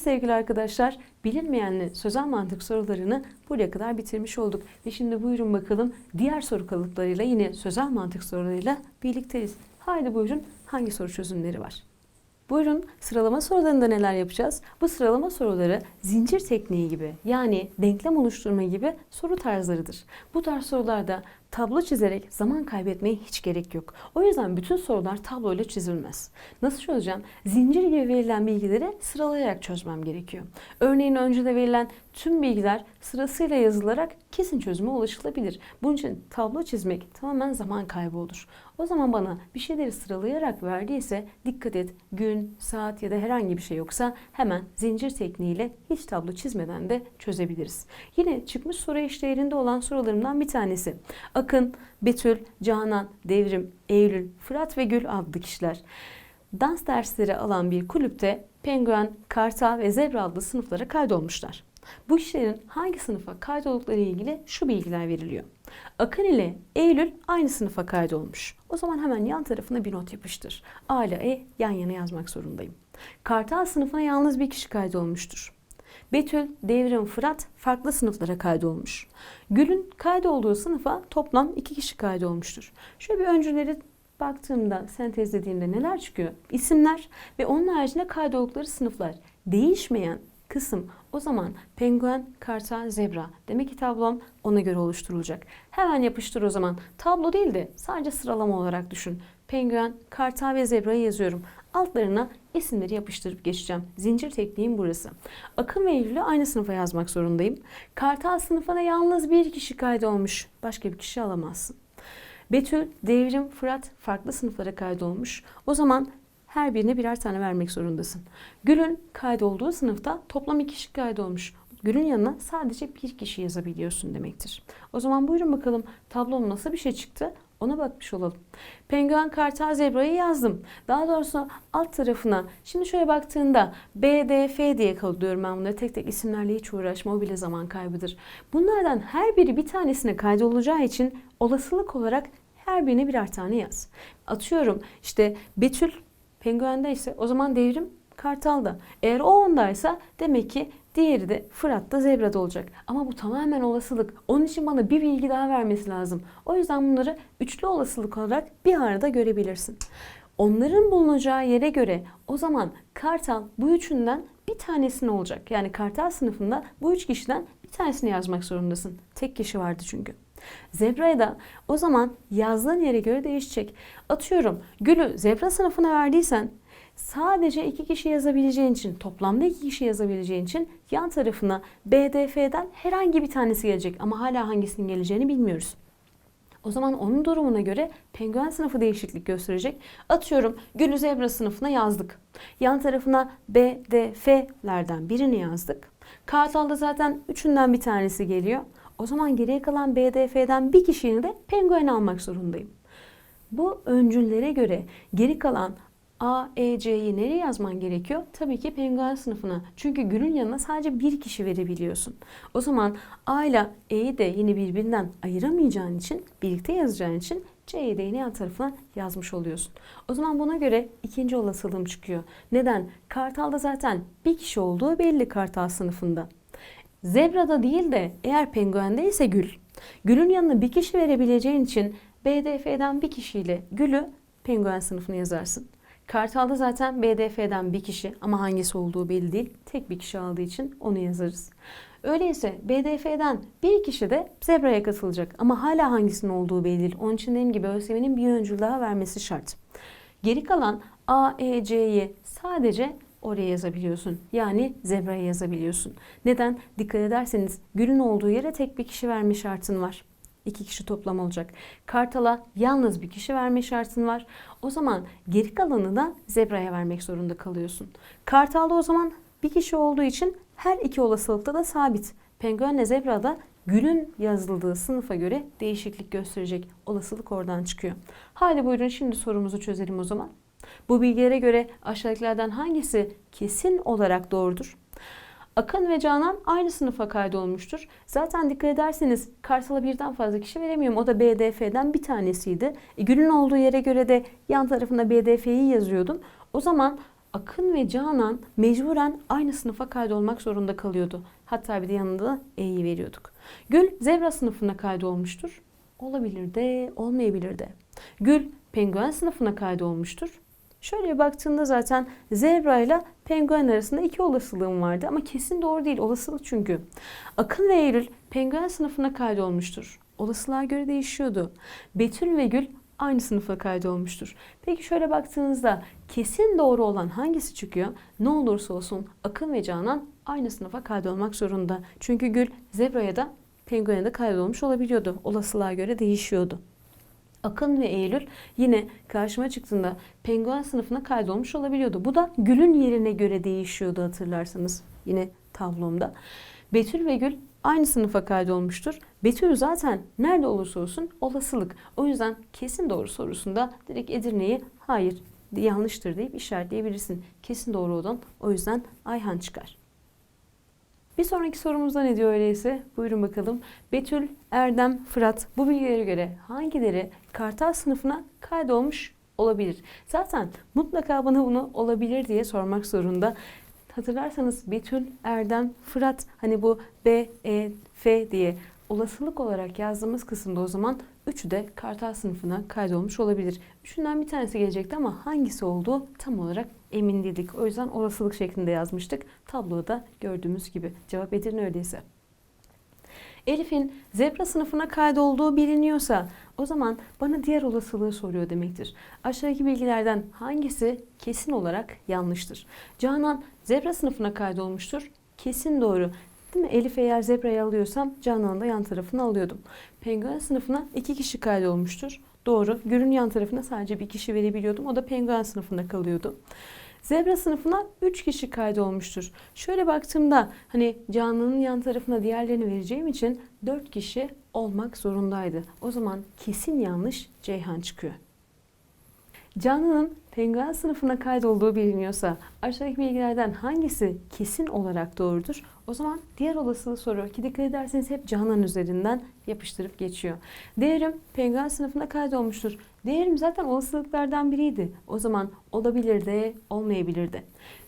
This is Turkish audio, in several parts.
sevgili arkadaşlar, bilinmeyenli sözel mantık sorularını buraya kadar bitirmiş olduk. Ve şimdi buyurun bakalım diğer soru kalıplarıyla yine sözel mantık sorularıyla birlikteyiz. Haydi buyurun hangi soru çözümleri var? Buyurun sıralama sorularında neler yapacağız? Bu sıralama soruları zincir tekniği gibi yani denklem oluşturma gibi soru tarzlarıdır. Bu tarz sorularda tablo çizerek zaman kaybetmeye hiç gerek yok. O yüzden bütün sorular tabloyla çizilmez. Nasıl çözeceğim? Zincir gibi verilen bilgileri sıralayarak çözmem gerekiyor. Örneğin öncede verilen tüm bilgiler sırasıyla yazılarak kesin çözüme ulaşılabilir. Bunun için tablo çizmek tamamen zaman kaybı olur. O zaman bana bir şeyleri sıralayarak verdiyse dikkat et gün, saat ya da herhangi bir şey yoksa hemen zincir tekniğiyle hiç tablo çizmeden de çözebiliriz. Yine çıkmış soru eşdeğerinde olan sorularımdan bir tanesi. Akın, Betül, Canan, Devrim, Eylül, Fırat ve Gül adlı kişiler dans dersleri alan bir kulüpte penguen, kartal ve zebra adlı sınıflara kaydolmuşlar. Bu kişilerin hangi sınıfa kaydoldukları ilgili şu bilgiler veriliyor. Akın ile Eylül aynı sınıfa kaydolmuş. O zaman hemen yan tarafına bir not yapıştır. A ile E yan yana yazmak zorundayım. Kartal sınıfına yalnız bir kişi kaydolmuştur. Betül, Devrim, Fırat farklı sınıflara kaydolmuş. Gül'ün kaydolduğu sınıfa toplam iki kişi kaydolmuştur. Şöyle bir öncüleri baktığımda, sentezlediğimde neler çıkıyor? İsimler ve onun haricinde kaydoldukları sınıflar. Değişmeyen kısım o zaman penguen, kartal, zebra. Demek ki tablom ona göre oluşturulacak. Hemen yapıştır o zaman. Tablo değil de sadece sıralama olarak düşün. Penguen, kartal ve zebrayı yazıyorum. Altlarına isimleri yapıştırıp geçeceğim. Zincir tekniğim burası. Akın ve Eylül'ü aynı sınıfa yazmak zorundayım. Kartal sınıfına yalnız bir kişi kaydolmuş. Başka bir kişi alamazsın. Betül, Devrim, Fırat farklı sınıflara kaydolmuş. O zaman her birine birer tane vermek zorundasın. Gül'ün kaydolduğu sınıfta toplam iki kişi kaydolmuş. Gül'ün yanına sadece bir kişi yazabiliyorsun demektir. O zaman buyurun bakalım tablom nasıl bir şey çıktı? Ona bakmış olalım. Penguen, kartal, zebrayı yazdım. Daha doğrusu alt tarafına şimdi şöyle baktığında B, D, F diye kalıyorum ben bunları. Tek tek isimlerle hiç uğraşma o bile zaman kaybıdır. Bunlardan her biri bir tanesine kaydolacağı için olasılık olarak her birine birer tane yaz. Atıyorum işte Betül Penguen'de ise o zaman devrim Kartal'da. Eğer o ondaysa demek ki diğeri de Fırat'ta Zebra'da olacak. Ama bu tamamen olasılık. Onun için bana bir bilgi daha vermesi lazım. O yüzden bunları üçlü olasılık olarak bir arada görebilirsin. Onların bulunacağı yere göre o zaman Kartal bu üçünden bir tanesini olacak. Yani Kartal sınıfında bu üç kişiden bir tanesini yazmak zorundasın. Tek kişi vardı çünkü. Zebra'ya da o zaman yazdığın yere göre değişecek. Atıyorum Gül'ü zebra sınıfına verdiysen sadece iki kişi yazabileceğin için, toplamda iki kişi yazabileceğin için yan tarafına BDF'den herhangi bir tanesi gelecek ama hala hangisinin geleceğini bilmiyoruz. O zaman onun durumuna göre penguen sınıfı değişiklik gösterecek. Atıyorum Gül'ü zebra sınıfına yazdık. Yan tarafına B, birini yazdık. Kartal'da zaten üçünden bir tanesi geliyor. O zaman geriye kalan BDF'den bir kişinin de penguen almak zorundayım. Bu öncüllere göre geri kalan A, E, C'yi nereye yazman gerekiyor? Tabii ki penguen sınıfına. Çünkü Gül'ün yanına sadece bir kişi verebiliyorsun. O zaman A ile E'yi de yine birbirinden ayıramayacağın için, birlikte yazacağın için C'yi de yine yan tarafına yazmış oluyorsun. O zaman buna göre ikinci olasılığım çıkıyor. Neden? Kartal'da zaten bir kişi olduğu belli Kartal sınıfında. Zebrada değil de eğer penguende ise gül. Gülün yanına bir kişi verebileceğin için BDF'den bir kişiyle gülü penguen sınıfına yazarsın. Kartal'da zaten BDF'den bir kişi ama hangisi olduğu belli değil. Tek bir kişi aldığı için onu yazarız. Öyleyse BDF'den bir kişi de zebraya katılacak ama hala hangisinin olduğu belli değil. Onun için dediğim gibi ÖSYM'nin bir öncül daha vermesi şart. Geri kalan A, E, C'yi sadece oraya yazabiliyorsun. Yani zebraya yazabiliyorsun. Neden? Dikkat ederseniz gülün olduğu yere tek bir kişi verme şartın var. İki kişi toplam olacak. Kartala yalnız bir kişi verme şartın var. O zaman geri kalanı da zebraya vermek zorunda kalıyorsun. Kartalda o zaman bir kişi olduğu için her iki olasılıkta da sabit. Penguenle zebra da gülün yazıldığı sınıfa göre değişiklik gösterecek. Olasılık oradan çıkıyor. Hadi buyurun şimdi sorumuzu çözelim o zaman. Bu bilgilere göre aşağıdakilerden hangisi kesin olarak doğrudur? Akın ve Canan aynı sınıfa kaydolmuştur. Zaten dikkat ederseniz Kartal'a birden fazla kişi veremiyorum. O da BDF'den bir tanesiydi. E, Gül'ün olduğu yere göre de yan tarafına BDF'yi yazıyordum. O zaman Akın ve Canan mecburen aynı sınıfa kaydolmak zorunda kalıyordu. Hatta bir de yanında E'yi veriyorduk. Gül zebra sınıfına kaydolmuştur. Olabilir de olmayabilir de. Gül penguen sınıfına kaydolmuştur. Şöyle baktığında zaten zebra ile penguen arasında iki olasılığım vardı ama kesin doğru değil olasılık çünkü. Akın ve Eylül penguen sınıfına kaydolmuştur. Olasılığa göre değişiyordu. Betül ve Gül aynı sınıfa kaydolmuştur. Peki şöyle baktığınızda kesin doğru olan hangisi çıkıyor? Ne olursa olsun Akın ve Canan aynı sınıfa kaydolmak zorunda. Çünkü Gül zebraya da penguene de kaydolmuş olabiliyordu. Olasılığa göre değişiyordu. Akın ve Eylül yine karşıma çıktığında penguen sınıfına kaydolmuş olabiliyordu. Bu da Gül'ün yerine göre değişiyordu hatırlarsanız yine tablomda. Betül ve Gül aynı sınıfa kaydolmuştur. Betül zaten nerede olursa olsun olasılık. O yüzden kesin doğru sorusunda direkt Edirne'yi hayır yanlıştır deyip işaretleyebilirsin. Kesin doğru olan o yüzden Ayhan çıkar. Bir sonraki sorumuzda ne diyor öyleyse? Buyurun bakalım. Betül, Erdem, Fırat bu bilgilere göre hangileri Kartal sınıfına kaydolmuş olabilir? Zaten mutlaka bana bunu olabilir diye sormak zorunda. Hatırlarsanız Betül, Erdem, Fırat hani bu B, E, F diye olasılık olarak yazdığımız kısımda o zaman üçü de Kartal sınıfına kaydolmuş olabilir. Üçünden bir tanesi gelecekti ama hangisi olduğu tam olarak emin değildik. O yüzden olasılık şeklinde yazmıştık. Tabloda gördüğümüz gibi. Cevap Edirne öyleyse. Elif'in zebra sınıfına kaydolduğu biliniyorsa o zaman bana diğer olasılığı soruyor demektir. Aşağıdaki bilgilerden hangisi kesin olarak yanlıştır? Canan zebra sınıfına kaydolmuştur. Kesin doğru. Değil mi? Elif eğer zebrayı alıyorsam Canan'ı da yan tarafına alıyordum. Penguen sınıfına iki kişi kaydolmuştur. Doğru. Gül'ün yan tarafına sadece bir kişi verebiliyordum. O da penguen sınıfında kalıyordu. Zebra sınıfına 3 kişi kaydolmuştur. Şöyle baktığımda hani Canan'ın yan tarafına diğerlerini vereceğim için 4 kişi olmak zorundaydı. O zaman kesin yanlış Ceyhan çıkıyor. Canlı'nın penguen sınıfına kaydolduğu biliniyorsa aşağıdaki bilgilerden hangisi kesin olarak doğrudur? O zaman diğer olasılığı soruyor ki dikkat ederseniz hep Canan üzerinden yapıştırıp geçiyor. Değerim penguen sınıfına kaydolmuştur. Değerim zaten olasılıklardan biriydi. O zaman olabilir de olmayabilir de.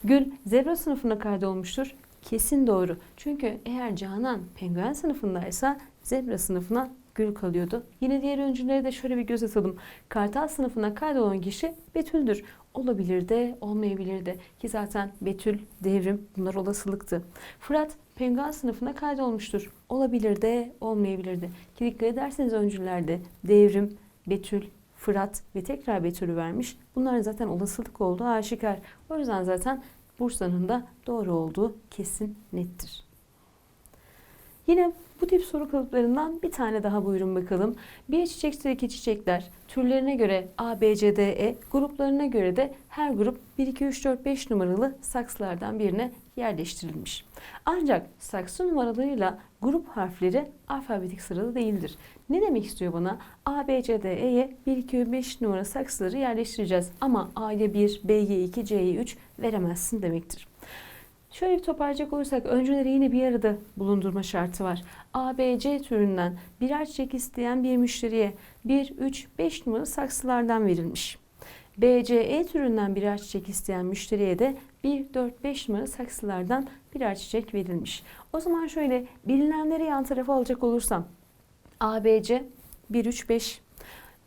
Gül zebra sınıfına kaydolmuştur. Kesin doğru. Çünkü eğer Canan penguen sınıfındaysa zebra sınıfına Gül kalıyordu. Yine diğer öncülere de şöyle bir göz atalım. Kartal sınıfına kaydolan kişi Betül'dür. Olabilir de olmayabilir de ki zaten Betül, Devrim bunlar olasılıktı. Fırat Penguen sınıfına kaydolmuştur. Olabilir de olmayabilir de. Ki dikkat ederseniz öncüllerde Devrim, Betül, Fırat ve tekrar Betül'ü vermiş. Bunların zaten olasılık olduğu aşikar. O yüzden zaten Bursa'nın da doğru olduğu kesin nettir. Yine bu tip soru kalıplarından bir tane daha buyurun bakalım. Bir çiçekteki çiçekler türlerine göre A, B, C, D, E, gruplarına göre de her grup 1, 2, 3, 4, 5 numaralı saksılardan birine yerleştirilmiş. Ancak saksı numaralarıyla grup harfleri alfabetik sırada değildir. Ne demek istiyor bana? A, B, C, D, E'ye 1, 2, 5 numara saksıları yerleştireceğiz. Ama A'ya 1, B'ye 2, C'ye 3 veremezsin demektir. Şöyle bir toparlayacak olursak önceleri yine bir arada bulundurma şartı var. A, B, C türünden birer çiçek isteyen bir müşteriye 1, 3, 5 numaralı saksılardan verilmiş. B, C, E türünden birer çiçek isteyen müşteriye de 1, 4, 5 numaralı saksılardan birer çiçek verilmiş. O zaman şöyle bilinenleri yan tarafa alacak olursam A, B, C 1, 3, 5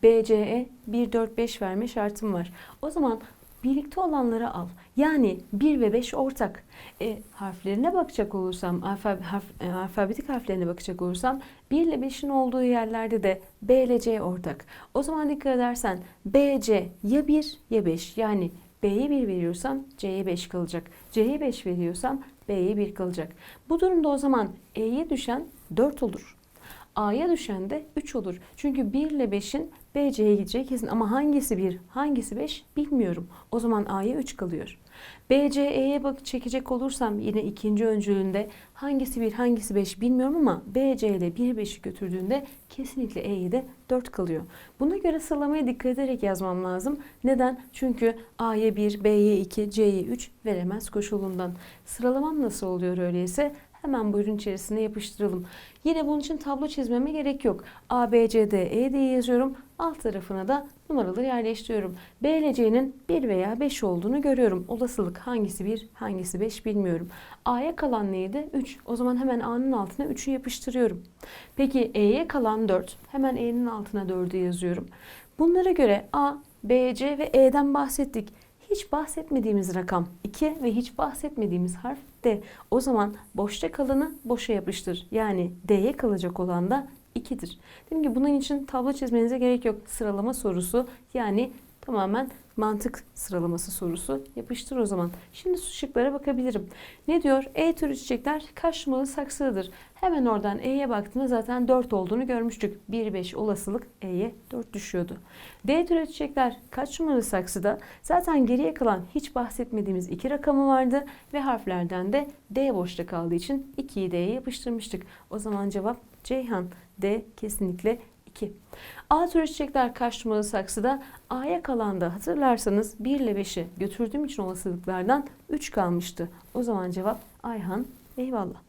BCE 1, 4, 5 verme şartım var. O zaman birlikte olanları al. Yani 1 ve 5 ortak. E, harflerine bakacak olursam, alfab harf, e, alfabetik harflerine bakacak olursam 1 ile 5'in olduğu yerlerde de B ile C ortak. O zaman dikkat edersen BC ya 1 ya 5. Yani B'ye 1 veriyorsam C'ye 5 kalacak. C'ye 5 veriyorsam B'ye 1 kalacak. Bu durumda o zaman E'ye düşen 4 olur. A'ya düşen de 3 olur. Çünkü 1 ile 5'in BC'ye gideceği kesin ama hangisi 1, hangisi 5 bilmiyorum. O zaman A'ya 3 kalıyor. BCE'ye bak çekecek olursam yine ikinci öncülünde hangisi 1, hangisi 5 bilmiyorum ama BC ile 1 5'i götürdüğünde kesinlikle E'ye de 4 kalıyor. Buna göre sıralamaya dikkat ederek yazmam lazım. Neden? Çünkü A'ya 1, B'ye 2, C'ye 3 veremez koşulundan. Sıralamam nasıl oluyor öyleyse? Hemen bu ürün içerisine yapıştıralım. Yine bunun için tablo çizmeme gerek yok. A, B, C, D, E diye yazıyorum. Alt tarafına da numaraları yerleştiriyorum. B ile C'nin 1 veya 5 olduğunu görüyorum. Olasılık hangisi 1, hangisi 5 bilmiyorum. A'ya kalan neydi? 3. O zaman hemen A'nın altına 3'ü yapıştırıyorum. Peki E'ye kalan 4. Hemen E'nin altına 4'ü yazıyorum. Bunlara göre A, B, C ve E'den bahsettik. Hiç bahsetmediğimiz rakam 2 ve hiç bahsetmediğimiz harf D. O zaman boşta kalanı boşa yapıştır. Yani D'ye kalacak olan da 2'dir. Dedim ki bunun için tablo çizmenize gerek yok. Sıralama sorusu yani tamamen mantık sıralaması sorusu. Yapıştır o zaman. Şimdi şıklara bakabilirim. Ne diyor? E türü çiçekler kaç numaralı saksıdır? Hemen oradan E'ye baktığımda zaten 4 olduğunu görmüştük. 1-5 olasılık E'ye 4 düşüyordu. D türü çiçekler kaç saksıda? Zaten geriye kalan hiç bahsetmediğimiz iki rakamı vardı ve harflerden de D boşta kaldığı için 2'yi D'ye yapıştırmıştık. O zaman cevap Ceyhan. D kesinlikle 2. A türü çiçekler kaç saksıda? A'ya kalan da hatırlarsanız 1 ile 5'i götürdüğüm için olasılıklardan 3 kalmıştı. O zaman cevap Ayhan. Eyvallah.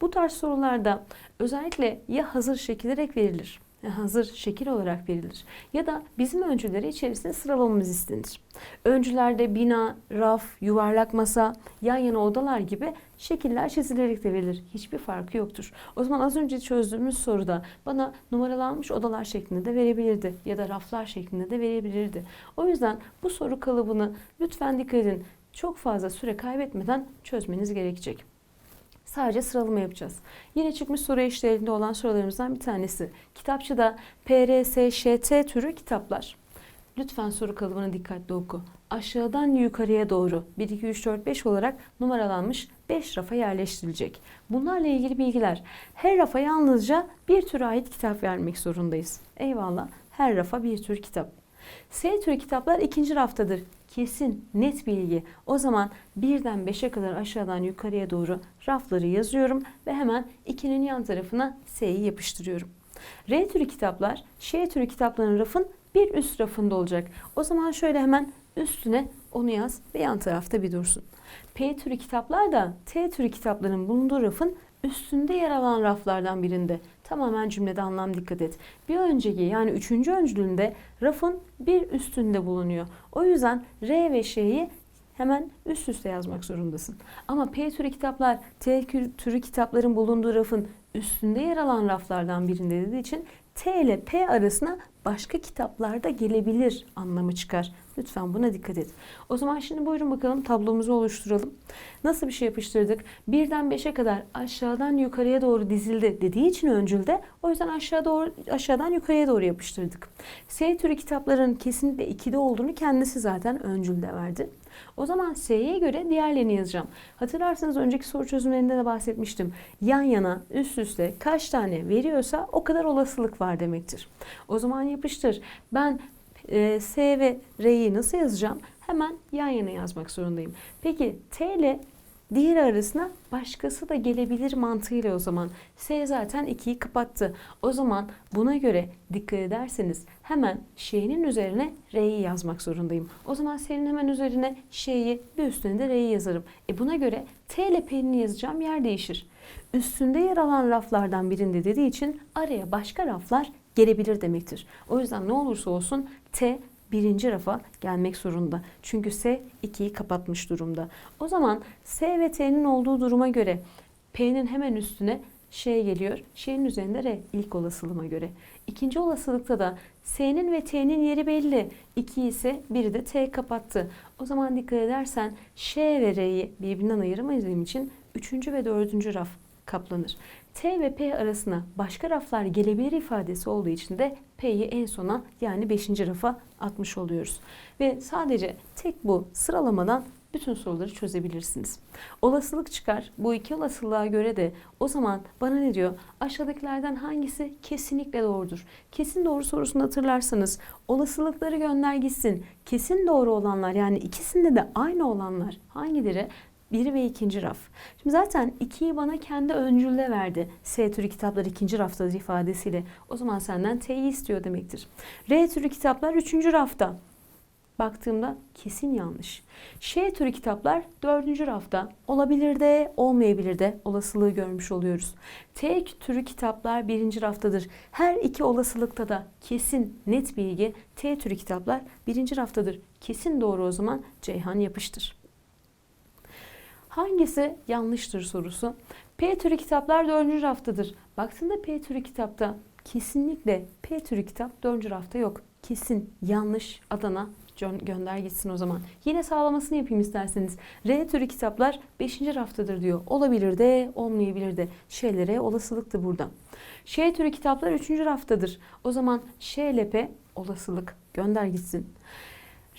Bu tarz sorularda özellikle ya hazır şekillerek verilir, hazır şekil olarak verilir ya da bizim öncüleri içerisinde sıralamamız istenir. Öncülerde bina, raf, yuvarlak masa, yan yana odalar gibi şekiller çizilerek de verilir. Hiçbir farkı yoktur. O zaman az önce çözdüğümüz soruda bana numaralanmış odalar şeklinde de verebilirdi ya da raflar şeklinde de verebilirdi. O yüzden bu soru kalıbını lütfen dikkat edin. Çok fazla süre kaybetmeden çözmeniz gerekecek. Sadece sıralama yapacağız. Yine çıkmış soru eşlerinde olan sorularımızdan bir tanesi. Kitapçıda PRS, ŞT türü kitaplar. Lütfen soru kalıbını dikkatli oku. Aşağıdan yukarıya doğru 1, 2, 3, 4, 5 olarak numaralanmış 5 rafa yerleştirilecek. Bunlarla ilgili bilgiler. Her rafa yalnızca bir türe ait kitap vermek zorundayız. Eyvallah. Her rafa bir tür kitap. S türü kitaplar ikinci raftadır. Kesin, net bilgi. O zaman birden beşe kadar aşağıdan yukarıya doğru rafları yazıyorum ve hemen 2'nin yan tarafına S'yi yapıştırıyorum. R türü kitaplar, Ş türü kitapların rafın bir üst rafında olacak. O zaman şöyle hemen üstüne onu yaz ve yan tarafta bir dursun. P türü kitaplar da T türü kitapların bulunduğu rafın üstünde yer alan raflardan birinde. Tamamen cümlede anlam dikkat et. Bir önceki yani üçüncü öncülüğünde rafın bir üstünde bulunuyor. O yüzden R ve Ş'yi hemen üst üste yazmak zorundasın. Ama P türü kitaplar T türü kitapların bulunduğu rafın üstünde yer alan raflardan birinde dediği için T ile P arasına başka kitaplarda gelebilir anlamı çıkar. Lütfen buna dikkat et. O zaman şimdi buyurun bakalım tablomuzu oluşturalım. Nasıl bir şey yapıştırdık? Birden beşe kadar aşağıdan yukarıya doğru dizildi dediği için öncülde o yüzden aşağı doğru aşağıdan yukarıya doğru yapıştırdık. S türü kitapların kesinlikle 2'de olduğunu kendisi zaten öncülde verdi. O zaman S'ye göre diğerlerini yazacağım. Hatırlarsanız önceki soru çözümlerinde de bahsetmiştim. Yan yana üst üste kaç tane veriyorsa o kadar olasılık var demektir. O zaman yapıştır. Ben e, S ve R'yi nasıl yazacağım? Hemen yan yana yazmak zorundayım. Peki T ile diğeri arasına başkası da gelebilir mantığıyla o zaman. S zaten 2'yi kapattı. O zaman buna göre dikkat ederseniz hemen Ş'nin üzerine R'yi yazmak zorundayım. O zaman S'nin hemen üzerine Ş'yi bir üstüne de R'yi yazarım. E buna göre T ile P'nin yazacağım yer değişir. Üstünde yer alan raflardan birinde dediği için araya başka raflar gelebilir demektir. O yüzden ne olursa olsun T birinci rafa gelmek zorunda. Çünkü S 2'yi kapatmış durumda. O zaman S ve T'nin olduğu duruma göre P'nin hemen üstüne Ş geliyor. Ş'nin üzerinde R ilk olasılığıma göre. İkinci olasılıkta da S'nin ve T'nin yeri belli. 2 ise biri de T kapattı. O zaman dikkat edersen Ş ve R'yi birbirinden ayıramadığım için üçüncü ve dördüncü raf kaplanır. T ve P arasına başka raflar gelebilir ifadesi olduğu için de P'yi en sona yani 5. rafa atmış oluyoruz. Ve sadece tek bu sıralamadan bütün soruları çözebilirsiniz. Olasılık çıkar. Bu iki olasılığa göre de o zaman bana ne diyor? Aşağıdakilerden hangisi kesinlikle doğrudur? Kesin doğru sorusunu hatırlarsanız olasılıkları gönder gitsin. Kesin doğru olanlar yani ikisinde de aynı olanlar hangileri? Biri ve ikinci raf. Şimdi zaten ikiyi bana kendi öncülde verdi. S türü kitaplar ikinci raftadır ifadesiyle. O zaman senden T'yi istiyor demektir. R türü kitaplar üçüncü rafta. baktığımda kesin yanlış. Ş türü kitaplar dördüncü rafta olabilir de olmayabilir de olasılığı görmüş oluyoruz. T türü kitaplar birinci raftadır. Her iki olasılıkta da kesin net bilgi T türü kitaplar birinci raftadır. Kesin doğru o zaman Ceyhan yapıştır. Hangisi yanlıştır sorusu. P türü kitaplar dördüncü raftadır. Baktığında P türü kitapta kesinlikle P türü kitap dördüncü rafta yok. Kesin yanlış Adana gö- gönder gitsin o zaman. Yine sağlamasını yapayım isterseniz. R türü kitaplar 5. raftadır diyor. Olabilir de olmayabilir de. Şeylere olasılıktı burada. Ş türü kitaplar 3. raftadır. O zaman Ş ile P olasılık gönder gitsin.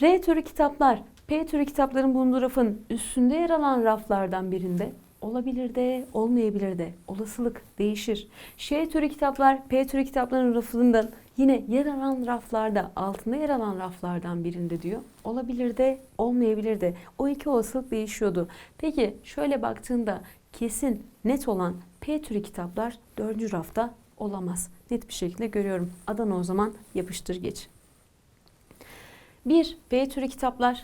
R türü kitaplar P türü kitapların bulunduğu rafın üstünde yer alan raflardan birinde olabilir de olmayabilir de olasılık değişir. Ş türü kitaplar P türü kitapların rafından yine yer alan raflarda altında yer alan raflardan birinde diyor. Olabilir de olmayabilir de o iki olasılık değişiyordu. Peki şöyle baktığında kesin net olan P türü kitaplar dördüncü rafta olamaz. Net bir şekilde görüyorum. Adana o zaman yapıştır geç. 1. B türü kitaplar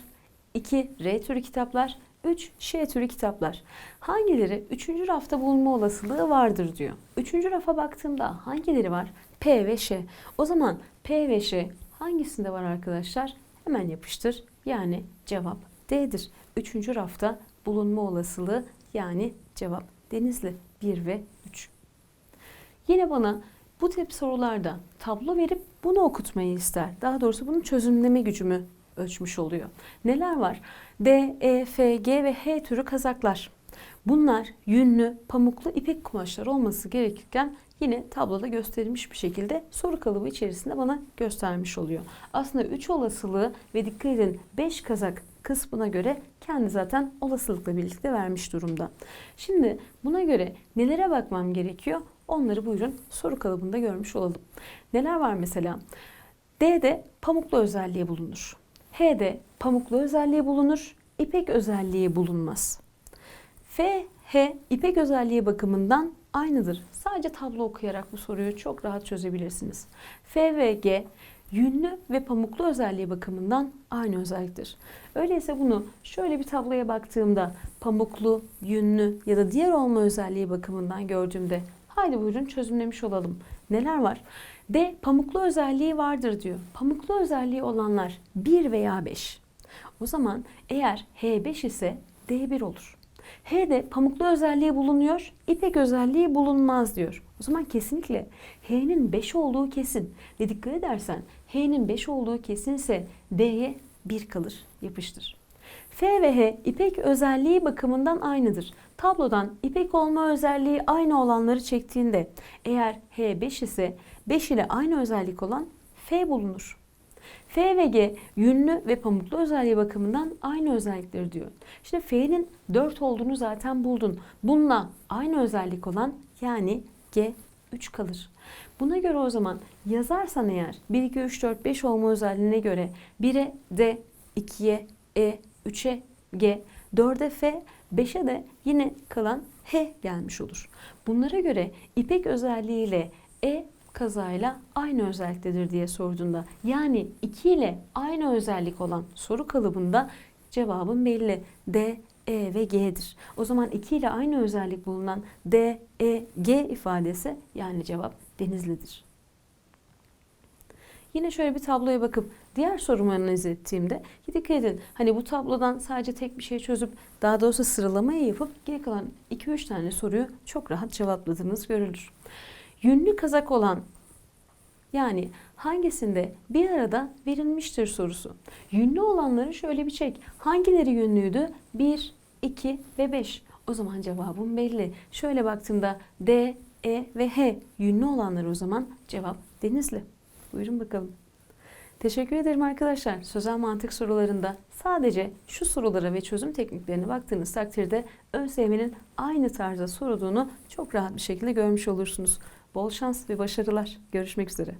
2. R türü kitaplar 3. Ş türü kitaplar. Hangileri 3. rafta bulunma olasılığı vardır diyor. 3. rafa baktığımda hangileri var? P ve Ş. O zaman P ve Ş hangisinde var arkadaşlar? Hemen yapıştır. Yani cevap D'dir. 3. rafta bulunma olasılığı yani cevap Denizli 1 ve 3. Yine bana bu tip sorularda tablo verip bunu okutmayı ister. Daha doğrusu bunun çözümleme gücümü ölçmüş oluyor. Neler var? D, E, F, G ve H türü kazaklar. Bunlar yünlü, pamuklu, ipek kumaşlar olması gerekirken yine tabloda gösterilmiş bir şekilde soru kalıbı içerisinde bana göstermiş oluyor. Aslında 3 olasılığı ve dikkat edin 5 kazak kısmına göre kendi zaten olasılıkla birlikte vermiş durumda. Şimdi buna göre nelere bakmam gerekiyor? Onları buyurun soru kalıbında görmüş olalım. Neler var mesela? D'de pamuklu özelliği bulunur. H'de pamuklu özelliği bulunur. İpek özelliği bulunmaz. F, H ipek özelliği bakımından aynıdır. Sadece tablo okuyarak bu soruyu çok rahat çözebilirsiniz. F ve G yünlü ve pamuklu özelliği bakımından aynı özelliktir. Öyleyse bunu şöyle bir tabloya baktığımda pamuklu, yünlü ya da diğer olma özelliği bakımından gördüğümde haydi buyurun çözümlemiş olalım. Neler var? D pamuklu özelliği vardır diyor. Pamuklu özelliği olanlar 1 veya 5. O zaman eğer H5 ise D1 olur. H'de pamuklu özelliği bulunuyor, ipek özelliği bulunmaz diyor. O zaman kesinlikle H'nin 5 olduğu kesin. Ve dikkat edersen H'nin 5 olduğu kesinse D'ye 1 kalır, yapıştır. F ve H ipek özelliği bakımından aynıdır. Tablodan ipek olma özelliği aynı olanları çektiğinde eğer H 5 ise 5 ile aynı özellik olan F bulunur. F ve G yünlü ve pamuklu özelliği bakımından aynı özellikleri diyor. Şimdi F'nin 4 olduğunu zaten buldun. Bununla aynı özellik olan yani G 3 kalır. Buna göre o zaman yazarsan eğer 1, 2, 3, 4, 5 olma özelliğine göre 1'e D, 2'ye E, 3'e G, 4'e F, 5'e de yine kalan H gelmiş olur. Bunlara göre ipek özelliğiyle E kazayla aynı özelliktedir diye sorduğunda yani 2 ile aynı özellik olan soru kalıbında cevabın belli. D, E ve G'dir. O zaman 2 ile aynı özellik bulunan D, E, G ifadesi yani cevap Denizli'dir. Yine şöyle bir tabloya bakıp diğer sorumu analiz ettiğimde dikkat edin hani bu tablodan sadece tek bir şey çözüp daha doğrusu sıralamayı yapıp geri kalan 2-3 tane soruyu çok rahat cevapladığınız görülür. Yünlü kazak olan yani hangisinde bir arada verilmiştir sorusu. Yünlü olanları şöyle bir çek. Hangileri yünlüydü? 1, 2 ve 5. O zaman cevabım belli. Şöyle baktığımda D, E ve H yünlü olanları o zaman cevap Denizli. Buyurun bakalım. Teşekkür ederim arkadaşlar. Sözel mantık sorularında sadece şu sorulara ve çözüm tekniklerine baktığınız takdirde ÖSYM'nin aynı tarzda sorulduğunu çok rahat bir şekilde görmüş olursunuz. Bol şans ve başarılar. Görüşmek üzere.